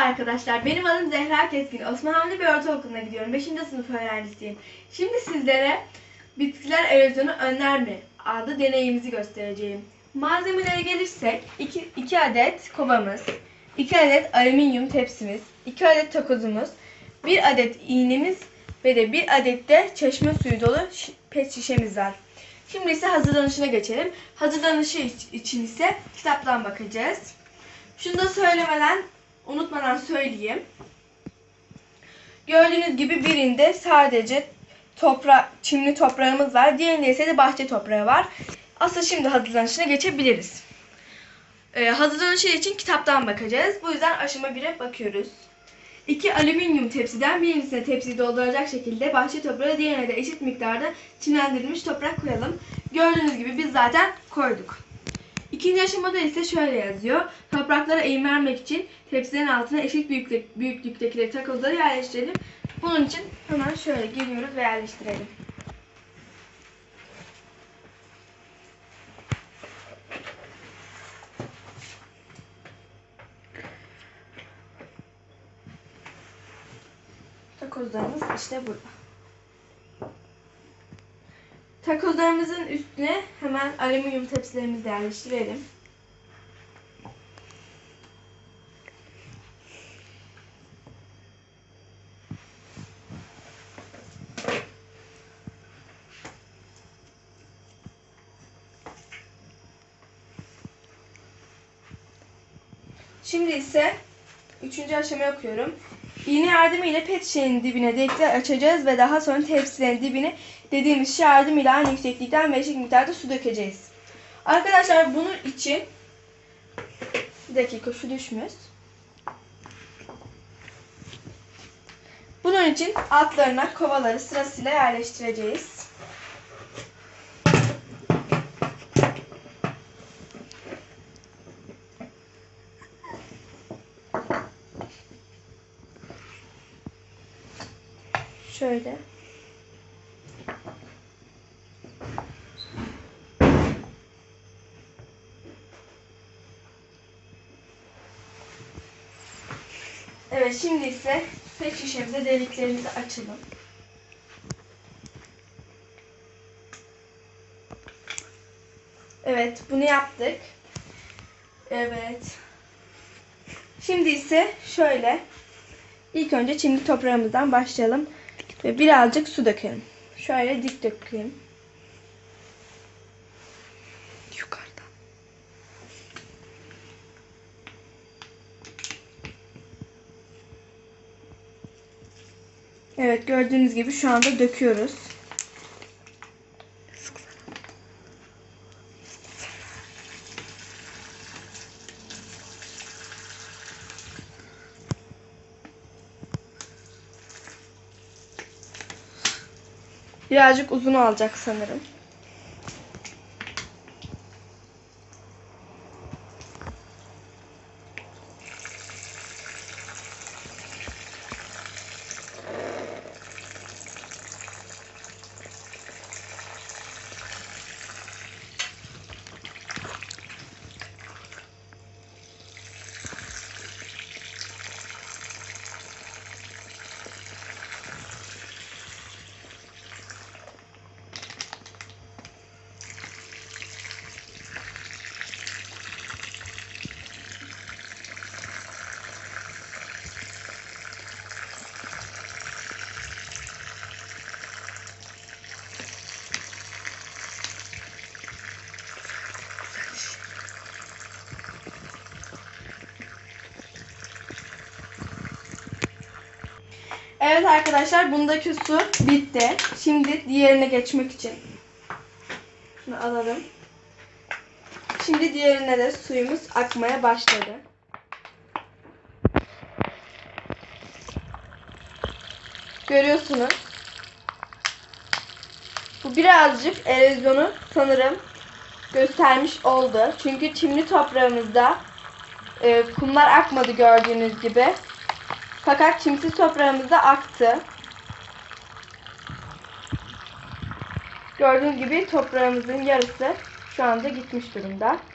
arkadaşlar. Benim adım Zehra Keskin. Osman Hamdi bir ortaokuluna gidiyorum. 5. sınıf öğrencisiyim. Şimdi sizlere bitkiler erozyonu önler mi adlı deneyimizi göstereceğim. Malzemelere gelirsek 2 adet kovamız, 2 adet alüminyum tepsimiz, 2 adet takozumuz, 1 adet iğnemiz ve de 1 adet de çeşme suyu dolu pet şişemiz var. Şimdi ise hazırlanışına geçelim. Hazırlanışı iç- için ise kitaptan bakacağız. Şunu da söylemeden, unutmadan söyleyeyim. Gördüğünüz gibi birinde sadece topra çimli toprağımız var. Diğerinde ise de bahçe toprağı var. Aslında şimdi hazırlanışına geçebiliriz. Ee, hazırlanışı için kitaptan bakacağız. Bu yüzden aşama 1'e bakıyoruz. İki alüminyum tepsiden birincisine tepsiyi dolduracak şekilde bahçe toprağı diğerine de eşit miktarda çimlendirilmiş toprak koyalım. Gördüğünüz gibi biz zaten koyduk. İkinci aşamada ise şöyle yazıyor. Topraklara eğim vermek için tepsilerin altına eşit büyüklük, büyüklüktekileri takılları yerleştirelim. Bunun için hemen şöyle giriyoruz ve yerleştirelim. Takozlarımız işte burada. Takozlarımızın üstüne hemen alüminyum tepsilerimizi yerleştirelim. Şimdi ise üçüncü aşamayı okuyorum. İğne yardımıyla pet şişenin dibine delikler açacağız ve daha sonra tepsilerin dibine dediğimiz şey yardımıyla aynı yükseklikten ve eşit miktarda su dökeceğiz. Arkadaşlar bunun için bir dakika şu düşmüş. Bunun için altlarına kovaları sırasıyla yerleştireceğiz. Şöyle. Evet şimdi ise pet şişemize deliklerimizi açalım. Evet bunu yaptık. Evet. Şimdi ise şöyle İlk önce çimli toprağımızdan başlayalım. Ve birazcık su dökelim. Şöyle dik dökeyim. Yukarıdan. Evet gördüğünüz gibi şu anda döküyoruz. Birazcık uzun alacak sanırım. Evet arkadaşlar bundaki su bitti. Şimdi diğerine geçmek için şunu alalım. Şimdi diğerine de suyumuz akmaya başladı. Görüyorsunuz. Bu birazcık erozyonu sanırım göstermiş oldu. Çünkü çimli toprağımızda e, kumlar akmadı gördüğünüz gibi. Fakat çimsiz toprağımızda aktı. Gördüğünüz gibi toprağımızın yarısı şu anda gitmiş durumda.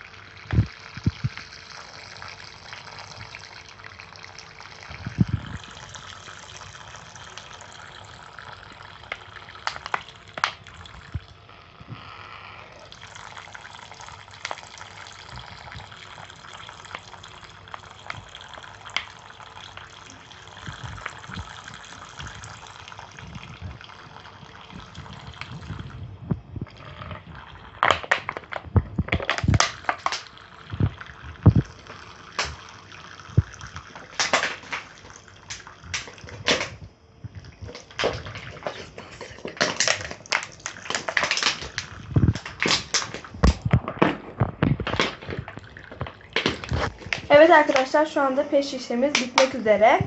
Evet arkadaşlar şu anda pet şişemiz bitmek üzere.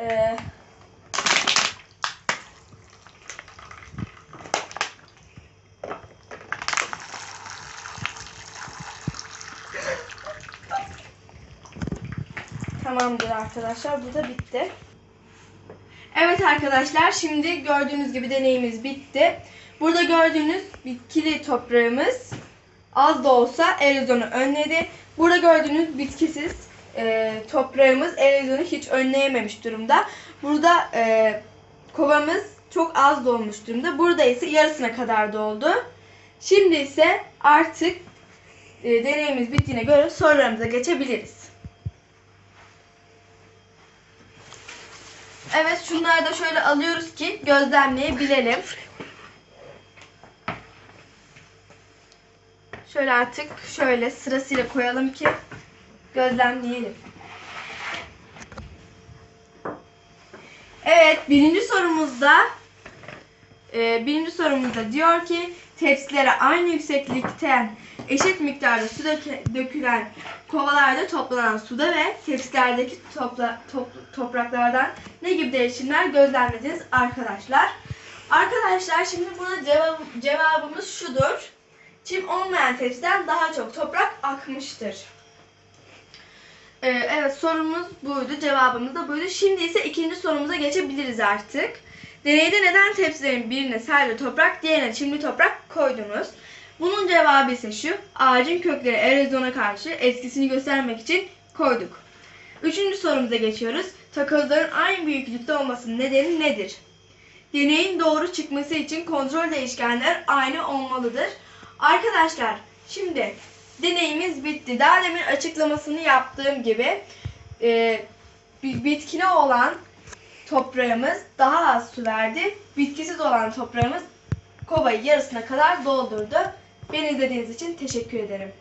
Ee, Tamamdır arkadaşlar. Bu da bitti. Evet arkadaşlar şimdi gördüğünüz gibi deneyimiz bitti. Burada gördüğünüz bitkili toprağımız az da olsa erozyonu önledi. Burada gördüğünüz bitkisiz e, toprağımız erozyonu hiç önleyememiş durumda. Burada e, kovamız çok az dolmuş durumda. Burada ise yarısına kadar doldu. Şimdi ise artık e, deneyimiz bittiğine göre sorularımıza geçebiliriz. Evet şunları da şöyle alıyoruz ki gözlemleyebilelim. Şöyle artık şöyle sırasıyla koyalım ki gözlemleyelim. Evet birinci sorumuzda e, birinci sorumuzda diyor ki tepsilere aynı yükseklikten eşit miktarda su dökülen kovalarda toplanan suda ve tepsilerdeki topla, top- topraklardan ne gibi değişimler gözlemlediniz arkadaşlar? Arkadaşlar şimdi buna cevap, cevabımız şudur. Çim olmayan tepsiden daha çok toprak akmıştır. Ee, evet sorumuz buydu. Cevabımız da buydu. Şimdi ise ikinci sorumuza geçebiliriz artık. Deneyde neden tepsilerin birine sadece toprak, diğerine çimli toprak koydunuz? Bunun cevabı ise şu. Ağacın kökleri erozyona karşı etkisini göstermek için koyduk. Üçüncü sorumuza geçiyoruz. Takozların aynı büyüklükte olmasının nedeni nedir? Deneyin doğru çıkması için kontrol değişkenler aynı olmalıdır. Arkadaşlar şimdi deneyimiz bitti. Daha demin açıklamasını yaptığım gibi e, bi- bitkili olan toprağımız daha az su verdi. Bitkisiz olan toprağımız kovayı yarısına kadar doldurdu. Beni izlediğiniz için teşekkür ederim.